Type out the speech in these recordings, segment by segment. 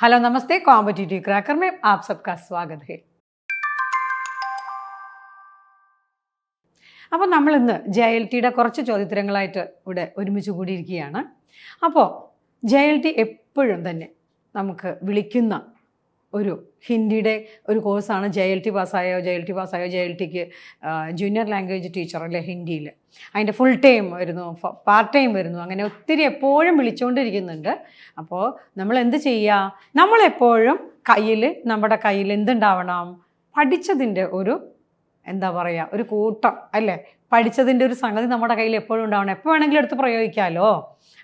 Hello नमस्ते competitive cracker में आप सबका स्वागत है അപ്പോൾ നമ്മൾ ഇന്ന് ജെ എൽ ടിയുടെ കുറച്ച് ചോദ്യോത്തരങ്ങളായിട്ട് ഇവിടെ ഒരുമിച്ച് കൂടിയിരിക്കുകയാണ് അപ്പോൾ ജെ എൽ ടി എപ്പോഴും തന്നെ നമുക്ക് വിളിക്കുന്ന ഒരു ഹിന്ദിയുടെ ഒരു കോഴ്സാണ് ജെ എൽ ടി പാസ്സായോ ജെ എൽ ടി പാസ്സായോ ജെ എൽ ടിക്ക് ജൂനിയർ ലാംഗ്വേജ് ടീച്ചർ അല്ലേ ഹിന്ദിയിൽ. അതിന്റെ ഫുൾ ടൈം വരുന്നു പാർട്ട് ടൈം വരുന്നു. അങ്ങനെ ഒത്തിരി എപ്പോഴും വിളിച്ചുകൊണ്ടിരിക്കുന്നുണ്ട് അപ്പോൾ നമ്മൾ എന്ത് ചെയ്യുക നമ്മളെപ്പോഴും കയ്യിൽ നമ്മുടെ കയ്യിൽ എന്തുണ്ടാവണം? പഠിച്ചതിന്റെ ഒരു എന്താ പറയുക ഒരു കൂട്ടം അല്ലേ? പഠിച്ചതിന്റെ ഒരു സംഗതി നമ്മുടെ കയ്യിൽ എപ്പോഴും ഉണ്ടാവണം. എപ്പോൾ വേണമെങ്കിലും എടുത്ത് പ്രയോഗിക്കാമല്ലോ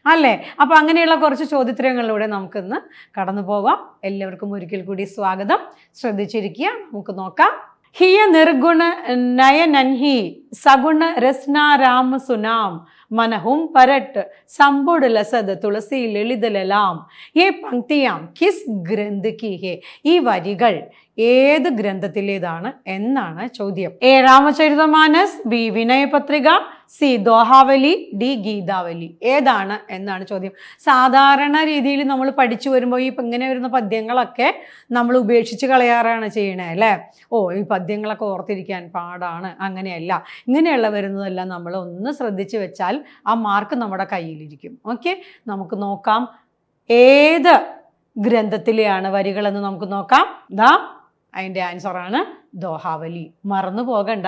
അല്ലേ? അപ്പോൾ അങ്ങനെയുള്ള കുറച്ച് ചോദ്യത്രയങ്ങളിലൂടെ നമുക്കിന്ന് കടന്നു പോകാം. എല്ലാവർക്കും ഒരിക്കൽ കൂടി സ്വാഗതം. ശ്രദ്ധിച്ചിരിക്കുക. നമുക്ക് നോക്കാം. ഹിയ നിർഗുണ നയനൻഹി സഗുണ രസ്ന രാമ സുനാം മനഹും പരട്ട്. സമ്പുട് ലസദ് തുളസി ലളിതലലാം. ഈ പങ്ക്തിയാം കിസ് ഗ്രന്ഥ കി ഈ വരികൾ ഏത് ഗ്രന്ഥത്തിലേതാണ് എന്നാണ് ചോദ്യം. ഏഴാമചരിതമാനസ് B Vinaypatrika C Dohavali D Gitavali. ഏതാണ് എന്നാണ് ചോദ്യം. സാധാരണ രീതിയിൽ നമ്മൾ പഠിച്ചു വരുമ്പോൾ ഈ ഇങ്ങനെ വരുന്ന പദ്യങ്ങളൊക്കെ നമ്മൾ ഉപേക്ഷിച്ച് കളയാറാണ് ചെയ്യണേ അല്ലേ? ഓ ഈ പദ്യങ്ങളൊക്കെ ഓർത്തിരിക്കാൻ പാടാണ്. അങ്ങനെയല്ല. ഇങ്ങനെയുള്ള വരുന്നതെല്ലാം നമ്മൾ ഒന്ന് ശ്രദ്ധിച്ചു വെച്ചാൽ ആ മാർക്ക് നമ്മുടെ കയ്യിലിരിക്കും. ഓക്കെ നമുക്ക് നോക്കാം. ഏത് ഗ്രന്ഥത്തിലെയാണ് വരികളെന്ന് നമുക്ക് നോക്കാം. ദാ അതിന്റെ ആൻസറാണ് ദോഹാവലി. മറന്നു പോകണ്ട.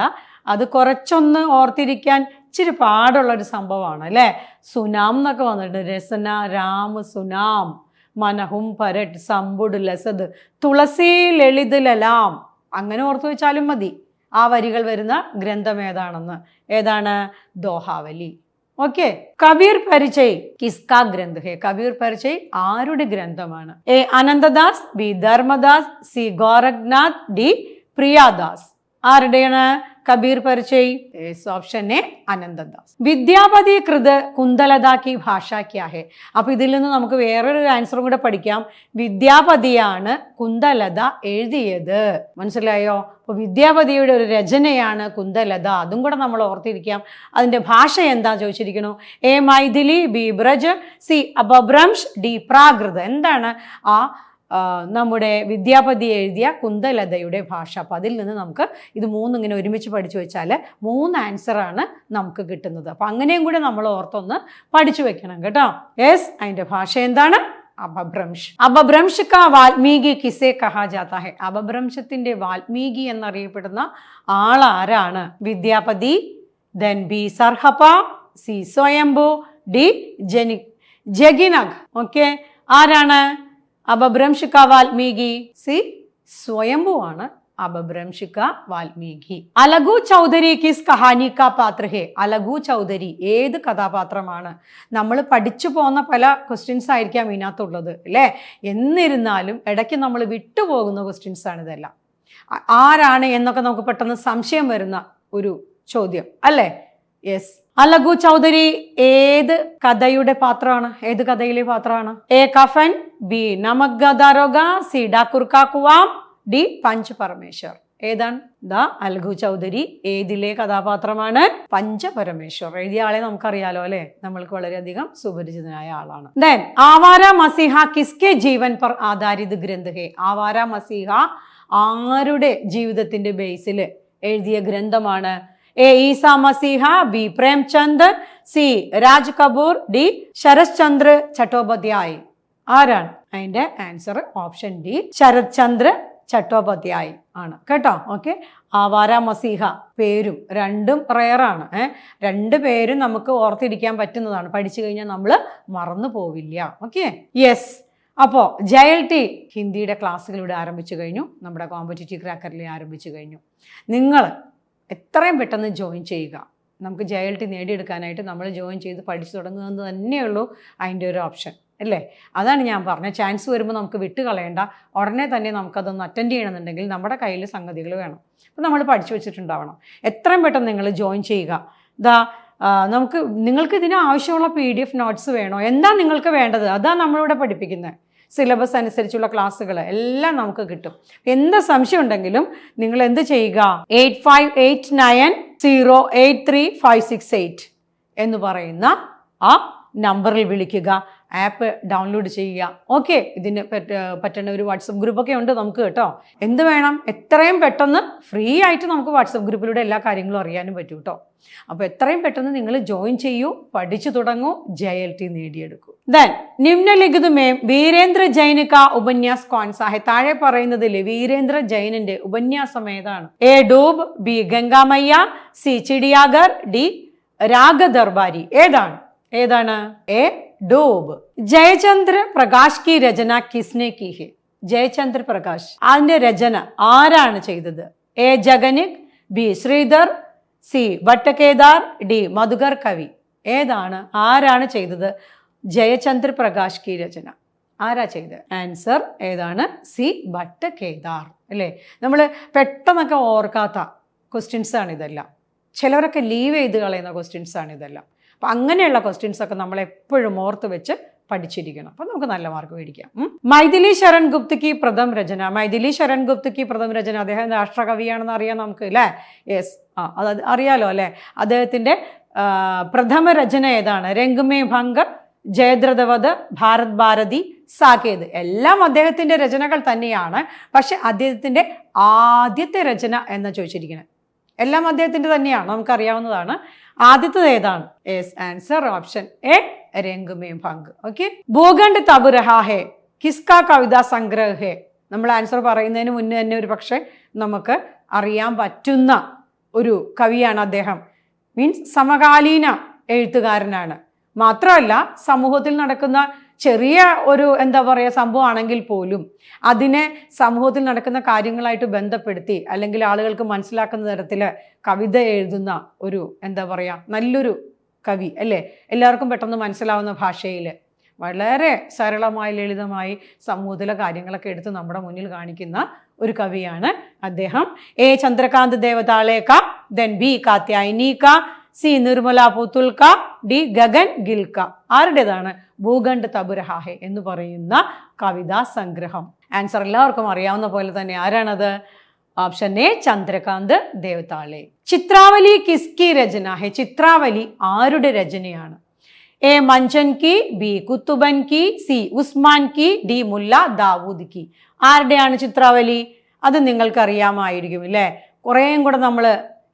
അത് കുറച്ചൊന്ന് ഓർത്തിരിക്കാൻ ഇച്ചിരി പാടുള്ളൊരു സംഭവമാണ് അല്ലേ? സുനാം എന്നൊക്കെ വന്നിട്ടുണ്ട്. രസന രാമ സുനാം മനഹും പരട്ട് സമ്പുട് ലസത് തുളസി ലളിത് ലലാം. അങ്ങനെ ഓർത്തു വെച്ചാലും മതി. ആ വരികൾ വരുന്ന ഗ്രന്ഥം ഏതാണെന്ന്. ഏതാണ്? ദോഹാവലി. ഓക്കെ. കബീർ പരിചയ്. കിസ്കാ ഗ്രന്ഥ. ഹെ കബീർ പരിചയ് ആരുടെ ഗ്രന്ഥമാണ്? A Anantdas B Dharmdas C Gorakhnath D Priyadas. ആരുടെയാണ്? Kabir Parichay. Option A Anantdas Vidyapati കൃത് കുന്തലതാക്കി ഭാഷാക്കിയാഹെ. അപ്പൊ ഇതിൽ നിന്ന് നമുക്ക് വേറൊരു ആൻസറും കൂടെ പഠിക്കാം. വിദ്യാപതിയാണ് കുന്തലത എഴുതിയത്. മനസ്സിലായോ? അപ്പോൾ വിദ്യാപതിയുടെ ഒരു രചനയാണ് കുന്തലത. അതും കൂടെ നമ്മൾ ഓർത്തിരിക്കാം. അതിന്റെ ഭാഷ എന്താ ചോദിച്ചിരിക്കണു A Maithili B Braj C Apabhramsha D Prakrit എന്താണ്? ആ, നമ്മുടെ വിദ്യാപതി എഴുതിയ കുന്തലതയുടെ ഭാഷ. അപ്പം അതിൽ നിന്ന് നമുക്ക് ഇത് മൂന്നും ഇങ്ങനെ ഒരുമിച്ച് പഠിച്ചു വെച്ചാൽ മൂന്ന് ആൻസറാണ് നമുക്ക് കിട്ടുന്നത്. അപ്പം അങ്ങനെയും കൂടെ നമ്മൾ ഓർത്തൊന്ന് പഠിച്ചു വെക്കണം കേട്ടോ. യെസ് അതിന്റെ ഭാഷ എന്താണ്? അപഭ്രംശ്. അപഭ്രംശ് ക വാൽമീകി കിസെ കഹാ ജാത്ത അപഭ്രംശത്തിന്റെ വാൽമീകി എന്നറിയപ്പെടുന്ന ആളാരാണ്? Vidyapati then B Sarahapa C Swayambhu D ജനി ജഗിനഗ്. ഓക്കെ ആരാണ്? അപഭ്രംശിക വാൽമീകി. സി സ്വയംഭുവാണ് ആണ് അപഭ്രംശിക വാൽമീകി. അലഗു ചൗധരി കിസ് കഹാനി പാത്രഹേ. പാത്ര അലഗു ചൗധരി ഏത് കഥാപാത്രമാണ്? നമ്മൾ പഠിച്ചു പോന്ന പല ക്വസ്റ്റ്യൻസ് ആയിരിക്കാം ഇതിനകത്തുള്ളത് അല്ലേ? എന്നിരുന്നാലും ഇടയ്ക്ക് നമ്മൾ വിട്ടുപോകുന്ന ക്വസ്റ്റ്യൻസ് ആണ് ഇതെല്ലാം. ആരാണ് എന്നൊക്കെ നമുക്ക് പെട്ടെന്ന് സംശയം വരുന്ന ഒരു ചോദ്യം അല്ലേ? യെസ് അലഗു ചൗധരി ഏത് കഥയുടെ പാത്രമാണ്? ഏത് കഥയിലെ പാത്രമാണ്? A Kafan B Namak C Thakur കാക്കുവാം D Panch Parmeshwar ഏതാണ്? ദ അൽഗു ചൗധരി ഏതിലെ കഥാപാത്രമാണ്? പഞ്ചപരമേശ്വർ. എഴുതിയ ആളെ നമുക്കറിയാലോ അല്ലെ? നമ്മൾക്ക് വളരെയധികം സുപരിചിതനായ ആളാണ്. ദെൻ ആവാര മസിഹ കിസ്കെ ജീവൻ പർ ആധാരിത് ഗ്രന്ഥ ഹേ ആവാര മസിഹ ആരുടെ ജീവിതത്തിന്റെ ബേസിൽ എഴുതിയ ഗ്രന്ഥമാണ്? A Isa Masih B Premchand C Raj Kapoor D Sharat Chandra Chattopadhyay. ആരാണ് അതിന്റെ answer option D? Sharat Chandra Chattopadhyay ആണ്. കേട്ടോ? ഓക്കെ. ആവാര മസീഹ പേരും രണ്ടും റെയറാണ് ഏഹ് രണ്ട് പേരും നമുക്ക് ഓർത്തിരിക്കാൻ പറ്റുന്നതാണ്. പഠിച്ചു കഴിഞ്ഞാൽ നമ്മൾ മറന്നു പോവില്ല. ഓക്കെ? യെസ് അപ്പോൾ ജെ എൽ ടി ഹിന്ദിയുടെ ക്ലാസ്സുകൾ ആരംഭിച്ചു കഴിഞ്ഞു. നമ്മുടെ കോമ്പറ്റേറ്റീവ് ക്രാക്കറിൽ ആരംഭിച്ചു കഴിഞ്ഞു. നിങ്ങൾ എത്രയും പെട്ടെന്ന് ജോയിൻ ചെയ്യുക. നമുക്ക് ജെ എൽ ടി നേടിയെടുക്കാനായിട്ട് നമ്മൾ ജോയിൻ ചെയ്ത് പഠിച്ചു തുടങ്ങുന്നത് തന്നെയുള്ളൂ അതിന്റെ ഒരു ഓപ്ഷൻ അല്ലേ? അതാണ് ഞാൻ പറഞ്ഞത്. ചാൻസ് വരുമ്പോൾ നമുക്ക് വിട്ട് കളയണ്ട ഉടനെ തന്നെ നമുക്കതൊന്ന് അറ്റൻഡ് ചെയ്യണമെന്നുണ്ടെങ്കിൽ നമ്മുടെ കയ്യിൽ സംഗതികൾ വേണം. അപ്പോൾ നമ്മൾ പഠിച്ചു വെച്ചിട്ടുണ്ടാവണം. എത്രയും പെട്ടെന്ന് നിങ്ങൾ ജോയിൻ ചെയ്യുക. ദാ നമുക്ക് നിങ്ങൾക്ക് ഇതിന് ആവശ്യമുള്ള പി ഡി എഫ് നോട്ട്സ് വേണോ? എന്താ നിങ്ങൾക്ക് വേണ്ടത്? അതാണ് നമ്മളിവിടെ പഠിപ്പിക്കുന്നത്. സിലബസ് അനുസരിച്ചുള്ള ക്ലാസ്സുകൾ എല്ലാം നമുക്ക് കിട്ടും. എന്ത് സംശയം ഉണ്ടെങ്കിലും നിങ്ങൾ എന്ത് ചെയ്യുക? Eight five eight nine zero eight three five six eight എന്ന് പറയുന്ന ആ നമ്പറിൽ വിളിക്കുക. ആപ്പ് ഡൗൺലോഡ് ചെയ്യുക. ഓക്കെ ഇതിന് പറ്റ പറ്റുന്ന ഒരു വാട്സപ്പ് ഗ്രൂപ്പൊക്കെ ഉണ്ട് നമുക്ക് കേട്ടോ. എന്ത് വേണം? എത്രയും പെട്ടെന്ന് ഫ്രീ ആയിട്ട് നമുക്ക് വാട്സപ്പ് ഗ്രൂപ്പിലൂടെ എല്ലാ കാര്യങ്ങളും അറിയാനും പറ്റും കേട്ടോ അപ്പോൾ എത്രയും പെട്ടെന്ന് നിങ്ങൾ ജോയിൻ ചെയ്യൂ പഠിച്ചു തുടങ്ങൂ ജെ എൽ ടി നേടിയെടുക്കൂ. ദെൻ നിമ്നലിഖിതമേം വീരേന്ദ്ര ജൈനിക ഉപന്യാസ് കോൺസാഹെ താഴെ പറയുന്നതിൽ വീരേന്ദ്ര ജൈനിന്റെ ഉപന്യാസം ഏതാണ്? A Doob B Gangamaiya C Chidiyaghar D Raagdarbari. ഏതാണ്? ഏതാണ്? എ ഡൂബ്. ജയചന്ദ്ര പ്രകാശ് കി രചന കിസ്നെ കി ഹെ. ജയചന്ദ്ര പ്രകാശ്. അതിന്റെ രചന ആരാണ് ചെയ്തത്? A. Jagnik B. Shridhar C. Bhattkedar D. Madhukar Kavi. ഏതാണ്? ആരാണ് ചെയ്തത്? ജയചന്ദ്ര പ്രകാശ് കി രചന. ആരാ ചെയ്തത്? ആൻസർ ഏതാണ്? സി. ഭട്ടകേദാർ അല്ലേ? നമ്മൾ പെട്ടെന്നൊക്കെ ഓർക്കാത്ത ക്വസ്റ്റ്യൻസാണ് ഇതെല്ലാം ചിലവരൊക്കെ ലീവ് ചെയ്ത് കളയുന്ന ക്വസ്റ്റ്യൻസാണ് ഇതെല്ലാം അപ്പം അങ്ങനെയുള്ള ക്വസ്റ്റ്യൻസ് ഒക്കെ നമ്മൾ എപ്പോഴും ഓർത്ത് വെച്ച് പഠിച്ചിരിക്കണം. അപ്പം നമുക്ക് നല്ല മാർക്ക് മേടിക്കാം. മൈഥിലി ശരൺ ഗുപ്തയ്ക്ക് പ്രഥം രചന. മൈഥിലി ശരൺ ഗുപ്തയ്ക്ക് പ്രഥം രചന. അദ്ദേഹം രാഷ്ട്രകവിയാണെന്ന് അറിയാം നമുക്ക് അല്ലേ യെസ് ആ അത് അറിയാലോ അല്ലേ? അദ്ദേഹത്തിന്റെ പ്രഥമ രചന ഏതാണ്? രംഗമേ ഭംഗർ ജയദ്രഥവത് ഭാരത് ഭാരതി സാകേത്. എല്ലാം അദ്ദേഹത്തിന്റെ രചനകൾ തന്നെയാണ്. പക്ഷെ അദ്ദേഹത്തിന്റെ ആദ്യത്തെ രചന എന്ന് ചോദിച്ചിരിക്കുന്നത്. എല്ലാം അദ്ദേഹത്തിന്റെ തന്നെയാണ്? നമുക്കറിയാവുന്നതാണ്. ആദ്യത്തത് ഏതാണ്? എസ് ആൻസർ ഓപ്ഷൻ എ രംഗമേ ഭംഗ് ഓക്കെ ഭൂഖണ്ഡ് തബ് കിസ്ക കവിതാ സംഗ്രഹേ നമ്മൾ ആൻസർ പറയുന്നതിന് മുന്നേ തന്നെ ഒരു പക്ഷേ നമുക്ക് അറിയാൻ പറ്റുന്ന ഒരു കവിയാണ് അദ്ദേഹം. മീൻസ് സമകാലീന എഴുത്തുകാരനാണ്. മാത്രമല്ല സമൂഹത്തിൽ നടക്കുന്ന ചെറിയ ഒരു എന്താ പറയുക സംഭവമാണെങ്കിൽ പോലും അതിനെ സമൂഹത്തിൽ നടക്കുന്ന കാര്യങ്ങളായിട്ട് ബന്ധപ്പെടുത്തി അല്ലെങ്കിൽ ആളുകൾക്ക് മനസ്സിലാക്കുന്ന തരത്തിൽ കവിത എഴുതുന്ന ഒരു എന്താ പറയുക നല്ലൊരു കവി അല്ലേ? എല്ലാവർക്കും പെട്ടെന്ന് മനസ്സിലാവുന്ന ഭാഷയിൽ വളരെ സരളമായി ലളിതമായി സമൂഹത്തിലെ കാര്യങ്ങളൊക്കെ എടുത്ത് നമ്മുടെ മുന്നിൽ കാണിക്കുന്ന ഒരു കവിയാണ് അദ്ദേഹം. എ ചന്ദ്രകാന്ത് ദേവതാളേക്ക ദെൻ ബി കാത്യായനീക്ക സി നിർമ്മല പുത്തുൽക്ക ഡി ഗഗൻ ഗിൽക്ക. ആരുടേതാണ്? ഭൂഖണ്ഡ് തബുരഹാഹെ എന്ന് പറയുന്ന കവിതാ സംഗ്രഹം. ആൻസർ എല്ലാവർക്കും അറിയാവുന്ന പോലെ തന്നെ ആരാണത്? Option A Chandrakant Devtale. Chitravali കിസ്കി രചന. ഹെ ചിത്രാവലി ആരുടെ രചനയാണ്? എ മഞ്ചൻ കി ബി കുത്തുബൻ കി സി ഉസ്മാൻ കി ഡി മുല്ല ദാവൂദ് കി. ആരുടെയാണ് ചിത്രാവലി? അത് നിങ്ങൾക്ക് അറിയാമായിരിക്കും അല്ലേ? കുറേയും കൂടെ നമ്മൾ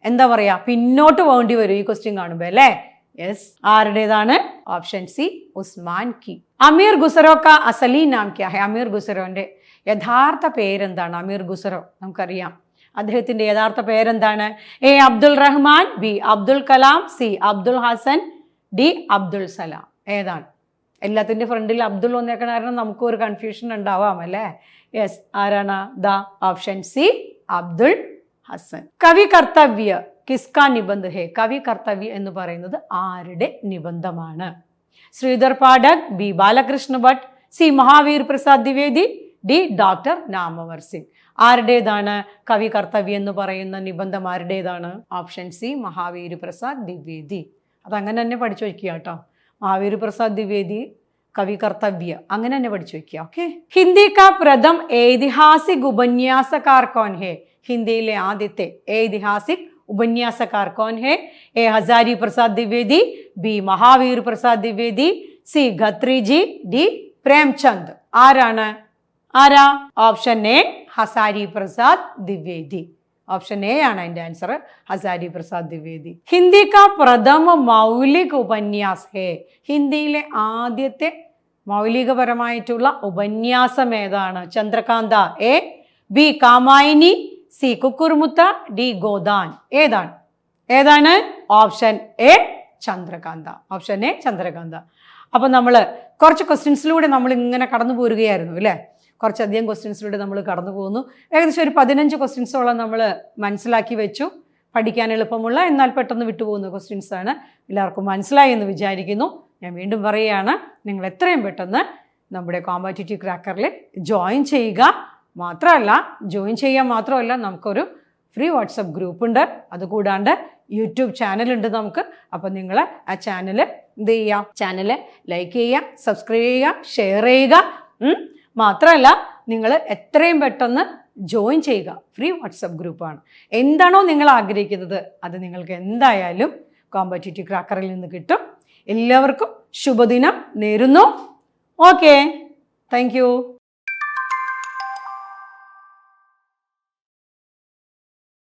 എന്താ പറയാ പിന്നോട്ട് പോകേണ്ടി വരും ഈ ക്വസ്റ്റ്യൻ കാണുമ്പോൾ അല്ലേ? യെസ് ആരുടേതാണ്? ഓപ്ഷൻ സി ഉസ്മാൻ കി. അമീർ ഗുസറോ ക അസലി നാം ക്യാ ഹെ? അമീർ ഗുസറോന്റെ യഥാർത്ഥ പേരെന്താണ്? അമീർ ഗുസറോ നമുക്കറിയാം. അദ്ദേഹത്തിന്റെ യഥാർത്ഥ പേരെന്താണ്? A Abdul Rahman B Abdul Kalam C Abdul Hasan D Abdul Salam. ഏതാണ്? എല്ലാത്തിന്റെ ഫ്രണ്ടിൽ അബ്ദുൾ വന്നേക്കണ കാരണം നമുക്ക് ഒരു കൺഫ്യൂഷൻ ഉണ്ടാവാം അല്ലേ? യെസ് ആരാണ്? The option C Abdul Hasan. കവി കർത്തവ്യ കിസ്ക നിബന്ധ ഹേ കവി കർത്തവ്യ എന്ന് പറയുന്നത് ആരുടെ നിബന്ധമാണ്? Shridhar Pathak B Balkrishna Bhatt C Mahavir Prasad Dwivedi D doctor Namvar Singh ആരുടേതാണ് കവി കർത്തവ്യം എന്ന് പറയുന്ന നിബന്ധം? ആരുടേതാണ്? Option C Mahavir Prasad Dwivedi. അതങ്ങനെ തന്നെ പഠിച്ചു വയ്ക്കുക കേട്ടോ. മഹാവീര് പ്രസാദ് ദ്വിവേദി കവി കർത്തവ്യ അങ്ങനെ തന്നെ പഠിച്ചു വയ്ക്കുക ഓക്കെ? ഹിന്ദി കാ പ്രഥം ഐതിഹാസിക് ഉപന്യാസക്കാർ കോൻ ഹേ ഹിന്ദിയിലെ ആദ്യത്തെ ऐतिहासिक ഉപന്യാസക്കാർ കോൻ ഹേ A Hazari Prasad Dwivedi B Mahavir Prasad Dwivedi C Khatriji D Premchand ആരാണ് ആരാ option A Hazari Prasad Dwivedi option A ആണ് അതിന്റെ ആൻസർ ഹസാരി പ്രസാദ് ദ്വിവേദി ഹിന്ദി കാ പ്രഥമ മൗലിക ഉപന്യാസ് ഹേ ഹിന്ദിയിലെ ആദ്യത്തെ മൗലികപരമായിട്ടുള്ള ഉപന്യാസം ഏതാണ് Chandrakanta A B Kamayani C Kukurmutta D Godan. ഏതാണ്? ഏതാണ്? Option A Chandrakanta. Option A Chandrakanta. അപ്പം നമ്മൾ കുറച്ച് ക്വസ്റ്റ്യൻസിലൂടെ നമ്മൾ ഇങ്ങനെ കടന്നു പോരുകയായിരുന്നു അല്ലേ? കുറച്ചധികം ക്വസ്റ്റ്യൻസിലൂടെ നമ്മൾ കടന്നു പോകുന്നു. ഏകദേശം ഒരു പതിനഞ്ച് ക്വസ്റ്റ്യൻസോളം നമ്മൾ മനസ്സിലാക്കി വെച്ചു. പഠിക്കാൻ എളുപ്പമുള്ള എന്നാൽ പെട്ടെന്ന് വിട്ടുപോകുന്ന ക്വസ്റ്റ്യൻസ് ആണ് എല്ലാവർക്കും മനസ്സിലായി എന്ന് വിചാരിക്കുന്നു. ഞാൻ വീണ്ടും പറയുകയാണ് നിങ്ങൾ എത്രയും പെട്ടെന്ന് നമ്മുടെ കോമ്പറ്റേറ്റീവ് ക്രാക്കറിൽ ജോയിൻ ചെയ്യുക. മാത്രമല്ല ജോയിൻ ചെയ്യാൻ മാത്രമല്ല നമുക്കൊരു ഫ്രീ വാട്സപ്പ് ഗ്രൂപ്പ് ഉണ്ട്. അതുകൂടാണ്ട് യൂട്യൂബ് ചാനലുണ്ട് നമുക്ക്. അപ്പോൾ നിങ്ങൾ ആ ചാനൽ എന്ത് ചെയ്യുക ചാനൽ ലൈക്ക് ചെയ്യുക സബ്സ്ക്രൈബ് ചെയ്യുക ഷെയർ ചെയ്യുക. മാത്രമല്ല നിങ്ങൾ എത്രയും പെട്ടെന്ന് ജോയിൻ ചെയ്യുക. ഫ്രീ വാട്സപ്പ് ഗ്രൂപ്പാണ് എന്താണോ നിങ്ങൾ ആഗ്രഹിക്കുന്നത്? അത് നിങ്ങൾക്ക് എന്തായാലും കോമ്പറ്റേറ്റീവ് ക്രാക്കറിൽ നിന്ന് കിട്ടും. എല്ലാവർക്കും ശുഭദിനം നേരുന്നു. Okay thank